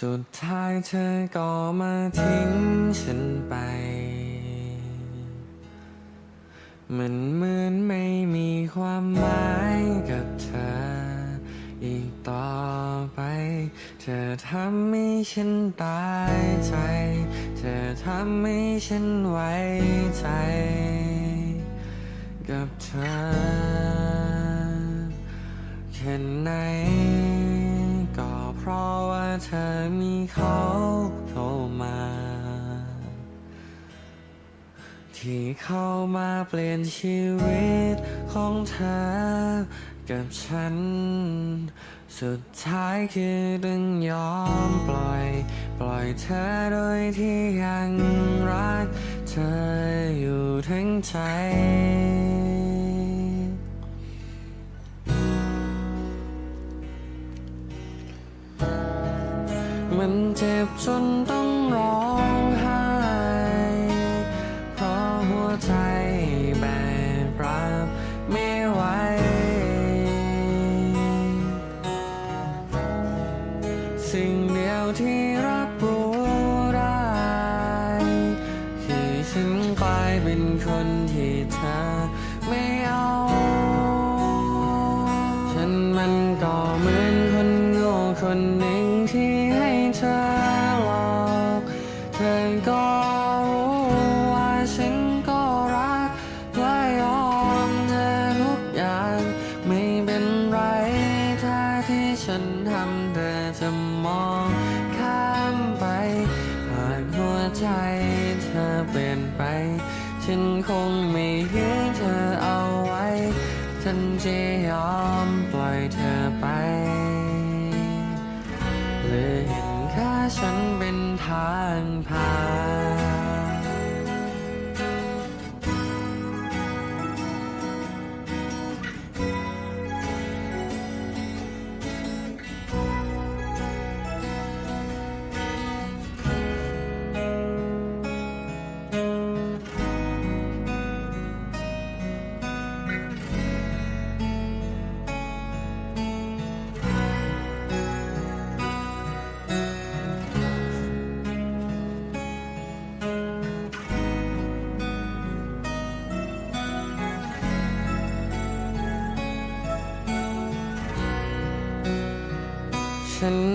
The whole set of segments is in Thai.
สุดท้ายเธอก็มาทิ้งฉันไป มันเหมือนไม่มีความหมายกับเธอ อีกต่อไป เธอทำให้ฉันตายใจ เธอทำให้ฉันไว้ใจ กับเธอแค่ไหน เธอมีเขาโทรมา ที่เข้ามาเปลี่ยนชีวิตของเธอ กับฉัน สุดท้ายคือต้องยอมปล่อย ปล่อยเธอโดยที่ยังรัก เธออยู่ทั้งใจ มันเจ็บจนต้องร้องไห้ เพราะหัวใจแบกรับไม่ไหว สิ่งเดียวที่ ฉันคงไม่ยื้อเธอเอาไว้ ฉันจะยอมปล่อยเธอไป หรือเห็นแค่ฉันเป็นทางผ่าน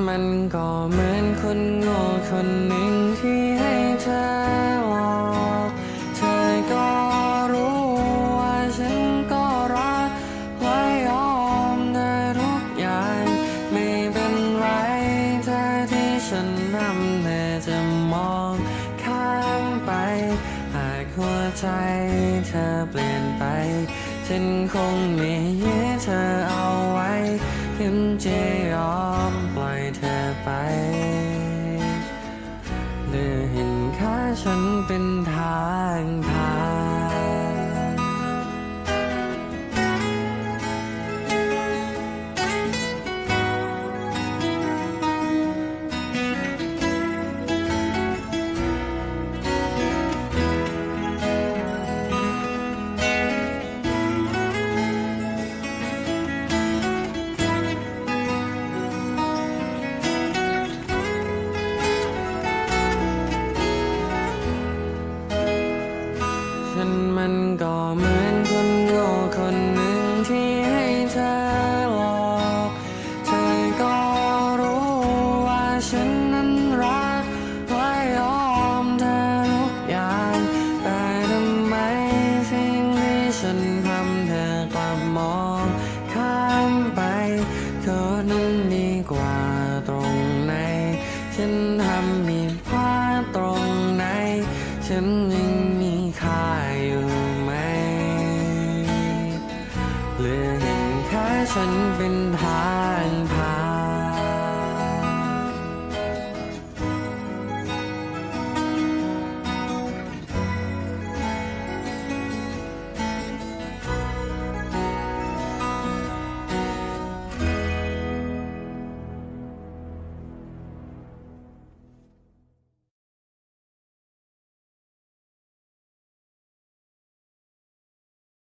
มันก็เหมือนคนโง่คนหนึ่งที่ให้เธอหลอกเธอก็รู้ว่าฉันก็รักและยอมเธอทุกอย่าง ไม่เป็นไรถ้าที่ฉันทำเธอจะมองข้ามไป หากหัวใจเธอเปลี่ยนไป ฉันคงไม่ยื้อเธอเอาไว้ฉันจะยอม ฉันมันก็เหมือนคนโง่คนหนึ่งที่ให้เธอหลอกเธอก็รู้ว่าฉันนั้นรักและยอมเธอทุกอย่างแต่ทำไมสิ่งที่ฉันทำเธอกลับมองข้ามไปก็นั้นดีกว่าตรงไหน ฉันทำผิดพลาดตรงไหนฉัน ฉันเป็นทางผ่าน